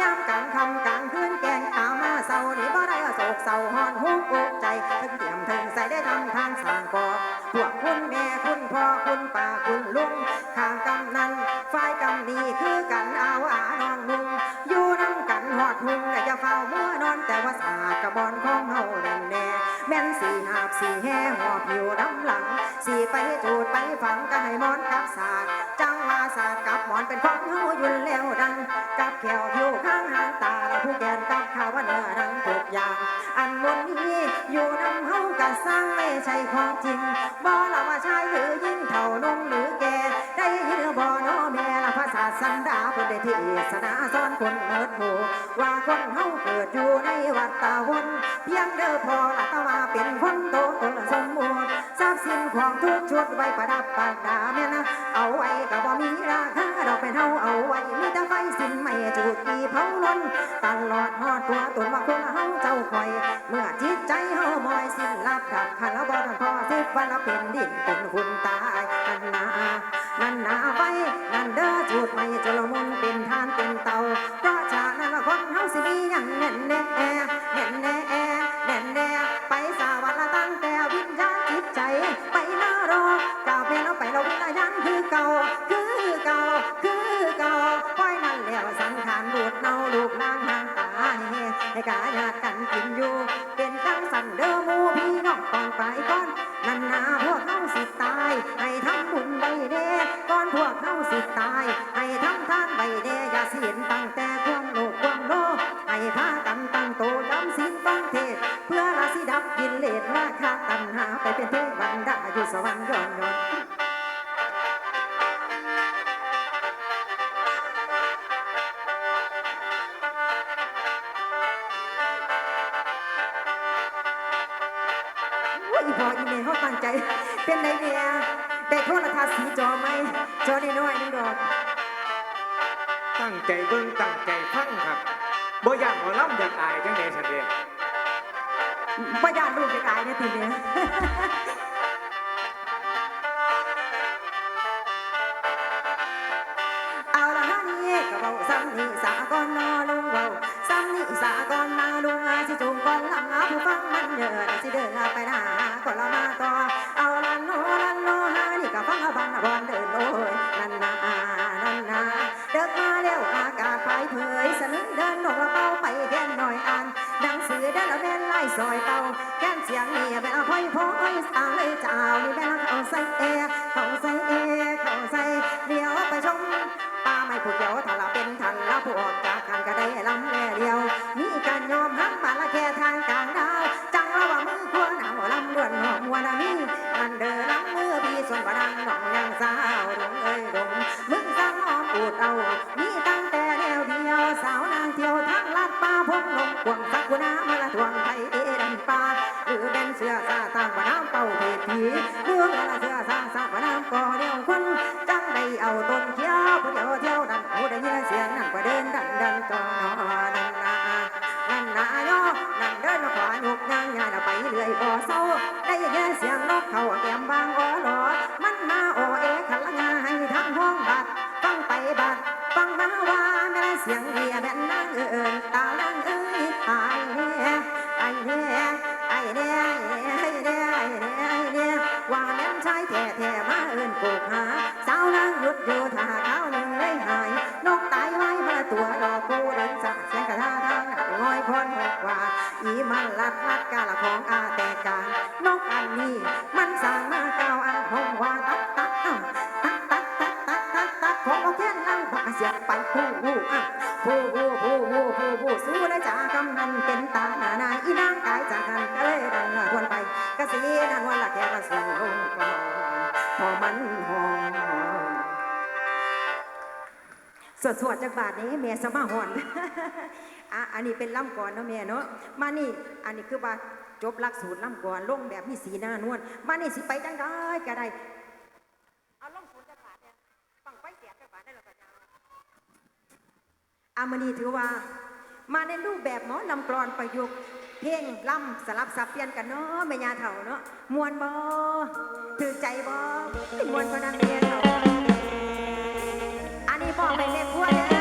ยามกลางคำกลางคืนแกงตามมาเศร้านี่บ่ได้โศกเศร้าหอนหุกอกใจถึงเตรียมถึงใส่ได้ทำทานสร้างก่อพวกคุณแม่คุณพ่อคุณป้าคุณลุงข้างกำนันฝ่ายกำนี้คือกันอาวอาน้องนุ่งอยู่น้ำกันหอดหุงแต่จะเฝ้าเมื่อนอนแต่ว่าสากระบอนคอ สีแห่หอบผิวน้ำหลัง สีไปจูดไปฝังก็ให้มอนกับศาสตร์จังว่าศาสตร์กับหมอนเป็นของหูยุ่นแล้วดัง กับแขวอยู่ข้างหางตาและผู้แกนกับข้าวว่าเนื้อดังทุกอย่าง อันมนนี้อยู่นำเฮากันสร้างไม่ใช่ของจริงบ่ละว่าชายหรือยิ่งเท่านงหรือแก ได้เทศนาสอนคนเมิดหมู่ว่าคนเฮาเกิดอยู่ในวัดตาวนเพียงเด้อพอละตะว่าเป็นคนโตตนสมมูลทรัพย์สินของทุกชุดไว้ประดับปากดาแม่นะเอาไว้ก็บ่มีราคาดอกเป็นเฮาเอาไว้มีแต่ไฟสิ้นไม่จูดกี่เผาล้นตลอดฮอดตัวตนว่าคนเฮาเจ้าคอย เมื่อจิตใจเฮามอยสิ้นลับดับคันแล้วบ่ทันพอสิบวันละเป็นดินเป็นหุ่นตายนั่นนา นั่นหนาไฟนั่นเด้อจูดไม่จลมุนเป็นทานเป็นเตาเพราะฉะนั้นละคนเฮาสิมียังแน่นแน่แน่นแน่ อีพออีเมลเขาตั้งใจ เป็นไดเนี่ยได้โทรทัศน์สีจอไหมจอน้อยๆนึงดอกตั้งใจเบิ่งตั้งใจฟังครับบ่อยากหมอลำอยากอายจังไดสันเดะป้ายานลูกจะตายเนี่ยทีเนี้ยเซอยเป่า เป่าเพรหกว่า อีมันลัดลัดกาละของอาแต่การนกอันนี้มันสั่งมาเก้าอันหงว่าตัดตัดอ้าวตัดตัดตัดตัดตัดตัดขอเอาแค่นั่งบักเสียบไปผู้ผู้อะผู้ผู้ผู้ผู้ผู้ผู้สู้ได้จากกำนันเป็นตาหน้านายอีนางกายจากกันก็เลยดันทวนไปกะสีนันวันละแค่กระส่งลงก่อนพอมันหอม สวดสวดจากบาทนี้เมียสมาหอนอะอันนี้เป็นล่ำก่อนเนาะแม่เนาะมานี่อันนี้คือว่าจบหลักสูตรล่ำก่อนลงแบบมีสีหน้านวลมานี่สิไปจังได้ก็ได้เอาล่งสูตรจากบาทเนี่ยฟังไฟเสียจากบาทได้หรอปะจ๊ะอามานี่ถือว่า มาในรูปแบบหมอลำกรอนประยุกต์เพลงล่ำสลับสับเปลี่ยนกันเนาะแม่ยาเถ่าเนาะมวนบ่ถือใจบ่มวนพนันเมียเถ่า ไปแม่ครัวเด้อ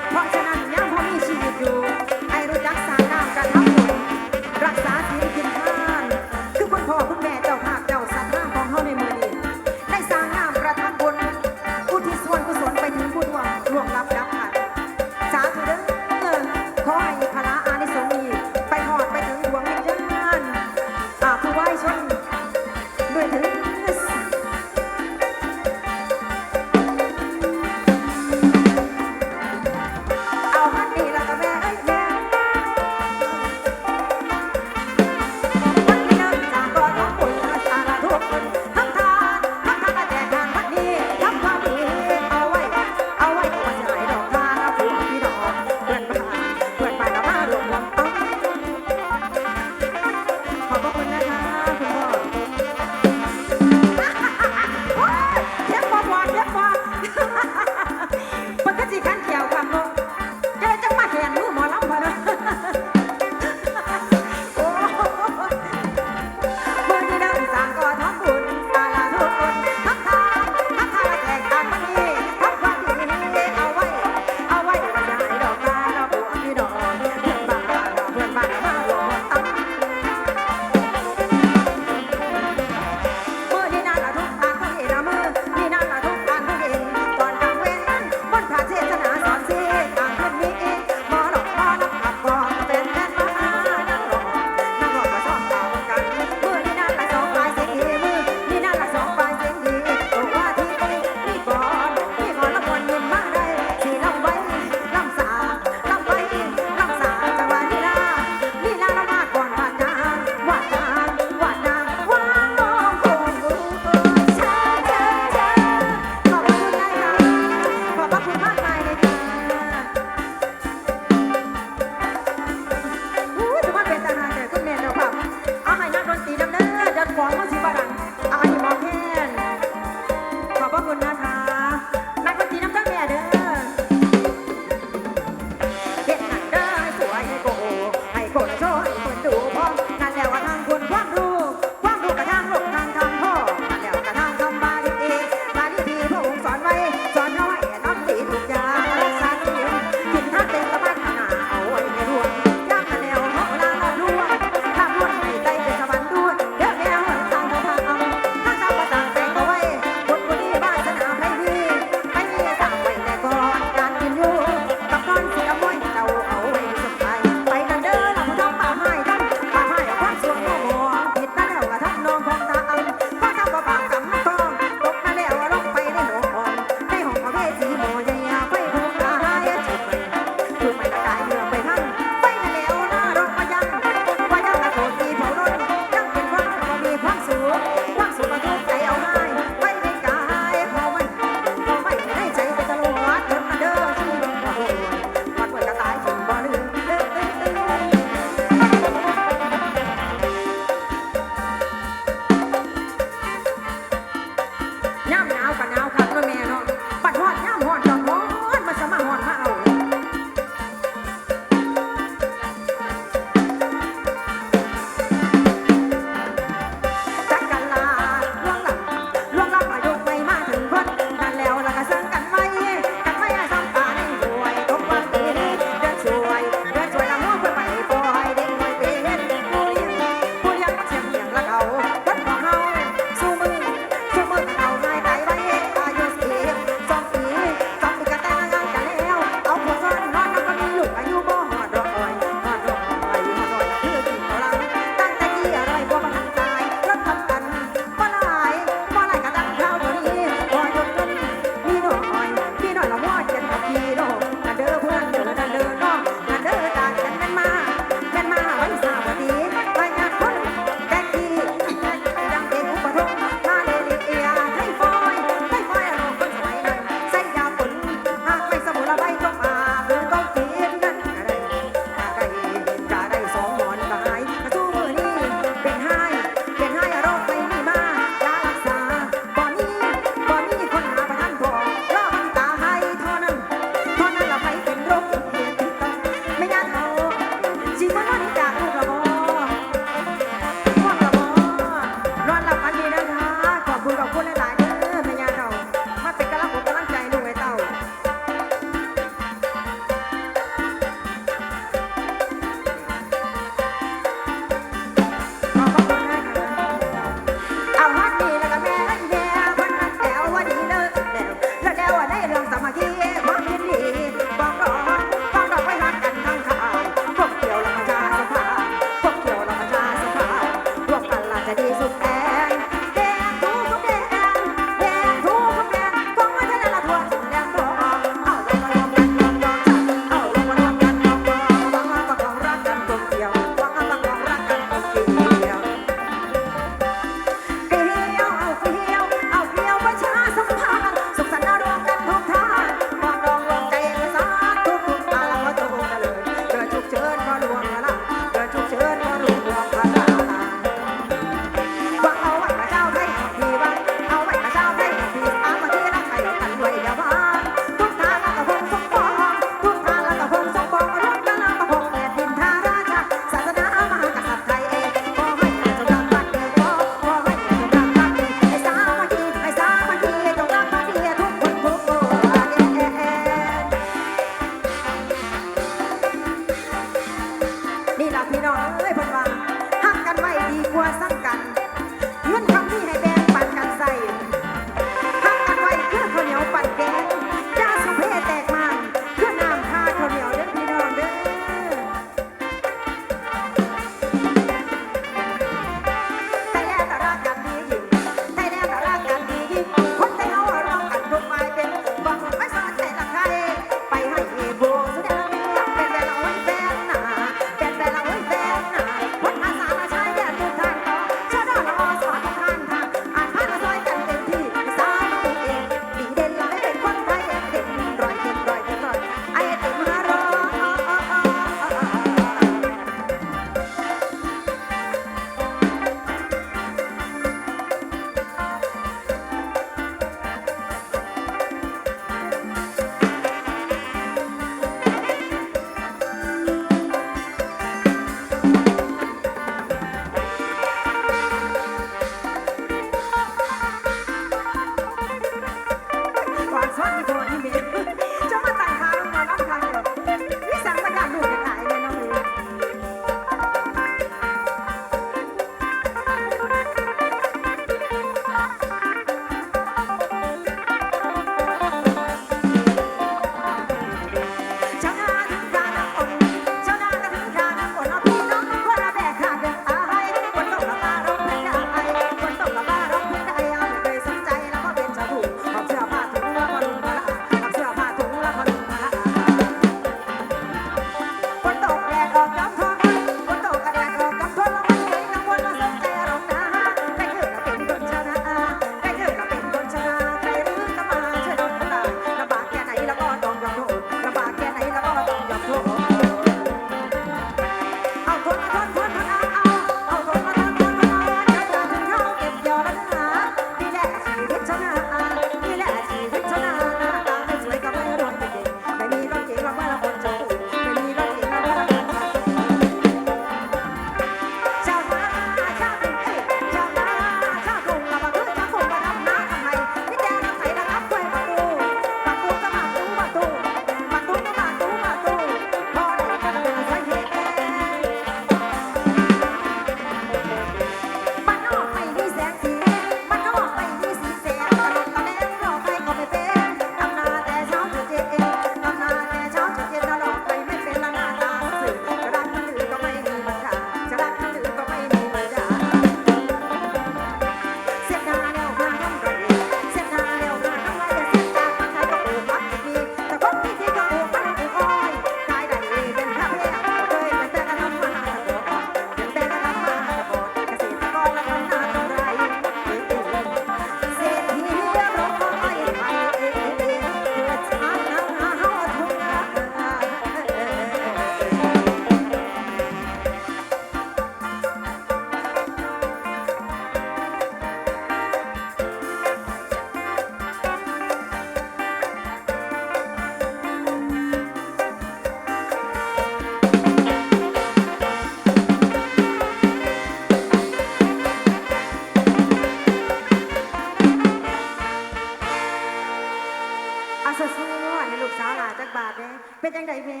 เอาซัวๆให้ลูกสาวหลาจักบาทเนี่ยเป็นจังไดแม่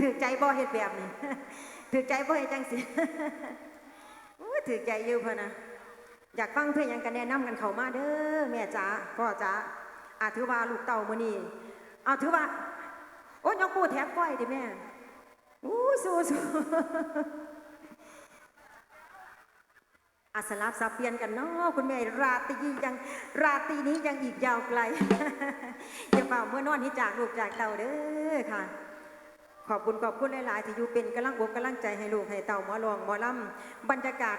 ถือใจบ่เฮ็ดแบบนี้ถือใจบ่เฮ็ดจังสิอ้ถือใจอยู่พ่อนะอยากฟังเพลงหยังกันแนะนำกันเข้ามาเด้อแม่จ๋าพ่อจ๋าอาถือว่าลูกเต่ามื้อนี้เอาถือว่าโอ้ยยกปูแทบก้อยดิแม่อู้สู้ๆ อาสลับสับเปลี่ยนกันเนาะคุณแม่ราตรียังราตรีนี้ยังอีกยาวไกลอย่าเป่าเมื่อนอนที่จากลูกจากเต่าเด้อค่ะ ขอบคุณขอบคุณหลาย ๆ ที่อยู่เป็นกำลังอกกำลังใจให้ลูกให้เต่าหมอลองหมอลำบรรยากาศ